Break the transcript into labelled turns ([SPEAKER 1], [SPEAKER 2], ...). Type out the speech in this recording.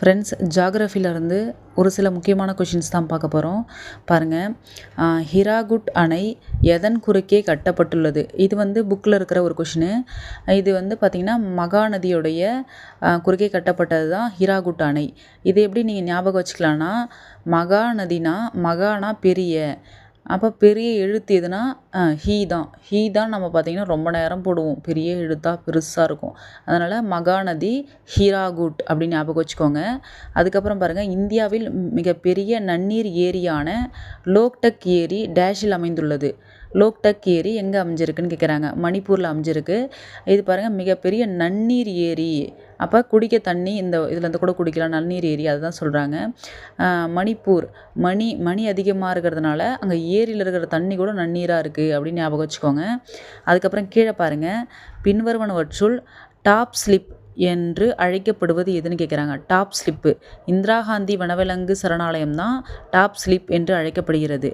[SPEAKER 1] Friends ஜாகிரஃபிலருந்து ஒரு சில முக்கியமான கொஷின்ஸ் தான் பார்க்க போகிறோம் பாருங்கள் ஹிராகுட் அணை எதன் குறுக்கே கட்டப்பட்டுள்ளது? இது வந்து புக்கில் இருக்கிற ஒரு கொஷினு இது வந்து பார்த்திங்கன்னா மகாநதியுடைய குறுக்கே கட்டப்பட்டது தான் ஹிராகுட் அணை. இது எப்படி நீங்கள் ஞாபகம் வச்சுக்கலான்னா மகாநதினா மகானா பெரிய அப்போ பெரிய எழுத்து எதுனா ஹீ தான். ஹீ தான் நம்ம பார்த்திங்கன்னா ரொம்ப நேரம் போடுவோம். பெரிய எழுத்தாக பெருசாக இருக்கும். அதனால் மகாநதி ஹீராகுட் அப்படின்னு ஞாபகம் வச்சுக்கோங்க. அதுக்கப்புறம் பாருங்கள் இந்தியாவில் மிகப்பெரிய நன்னீர் ஏரியான லோக்டக் ஏரி டேஷில் அமைந்துள்ளது. லோக்டக் ஏரி எங்கே அமைஞ்சிருக்குன்னு கேட்குறாங்க மணிப்பூரில் அமைஞ்சிருக்கு. இது பாருங்கள் மிகப்பெரிய நன்னீர் ஏரி. அப்போ குடிக்க தண்ணி இந்த இதுலேருந்து கூட குடிக்கலாம். நன்னீர் ஏரி அதுதான் சொல்கிறாங்க மணிப்பூர். மணி மணி அதிகமாக இருக்கிறதுனால அங்கே ஏரியில் இருக்கிற தண்ணி கூட நன்னீராக இருக்குது அப்படின்னு ஞாபகம் வச்சுக்கோங்க. அதுக்கப்புறம் கீழே பாருங்கள் பின்வருவனவற்றுள் டாப் ஸ்லிப் என்று அழைக்கப்படுவது எதுன்னு கேட்குறாங்க டாப் ஸ்லிப்பு. இந்திரா காந்தி வனவிலங்கு சரணாலயம் தான் டாப் ஸ்லிப் என்று அழைக்கப்படுகிறது.